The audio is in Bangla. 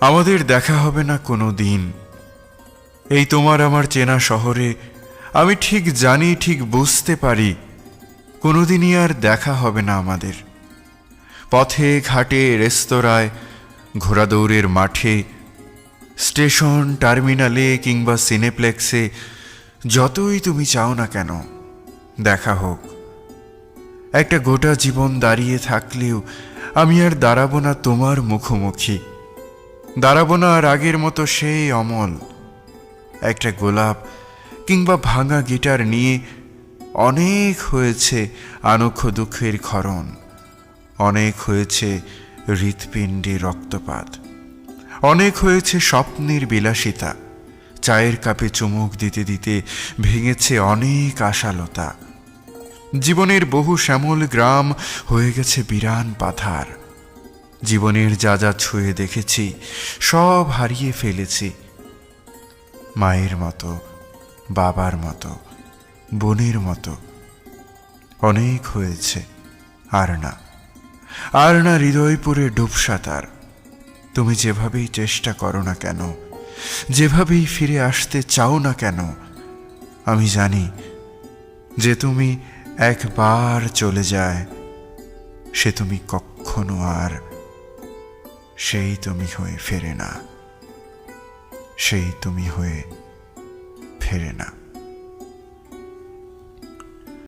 আমাদের দেখা হবে না কোনো দিন। এই তোমার আমার চেনা শহরে, আমি ঠিক জানি, ঠিক বুঝতে পারি, কোনোদিনই আর দেখা হবে না আমাদের। পথে, ঘাটে, রেস্তোরাঁয়, ঘোড়াদৌড়ের মাঠে, স্টেশন, টার্মিনালে কিংবা সিনেপ্লেক্সে, যতই তুমি চাও না কেন, দেখা হোক। একটা গোটা জীবন দাঁড়িয়ে থাকলেও আমি আর দাঁড়াবো না তোমার মুখোমুখি। দাঁড়াবো না আর আগের মতো সেই অমল। একটা গোলাপ কিংবা ভাঙা গিটার নিয়ে অনেক হয়েছে আনক্ষ দুঃখের ক্ষরণ। অনেক হয়েছে হৃৎপিণ্ডে রক্তপাত। অনেক হয়েছে স্বপ্নের বিলাসিতা। চায়ের কাপে চুমুক দিতে দিতে ভেঙেছে অনেক আশালতা। জীবনের বহু শ্যামল গ্রাম হয়ে গেছে বিরান পাথার। জীবনের যা যা ছুঁয়ে দেখেছি, সব হারিয়ে ফেলেছি। মায়ের মতো, বাবার মতো, বোনের মতো। অনেক হয়েছে, আর না। আর না হৃদয়পুরে ডুবসাঁতার তুমি যেভাবেই চেষ্টা করো না কেন, যেভাবেই ফিরে আসতে চাও না কেন, আমি জানি যে তুমি একবার চলে যায়, সে তুমি কখনো আর সেই তুমি হয়ে ফেরে না। সেই তুমি হয়ে ফেরে না।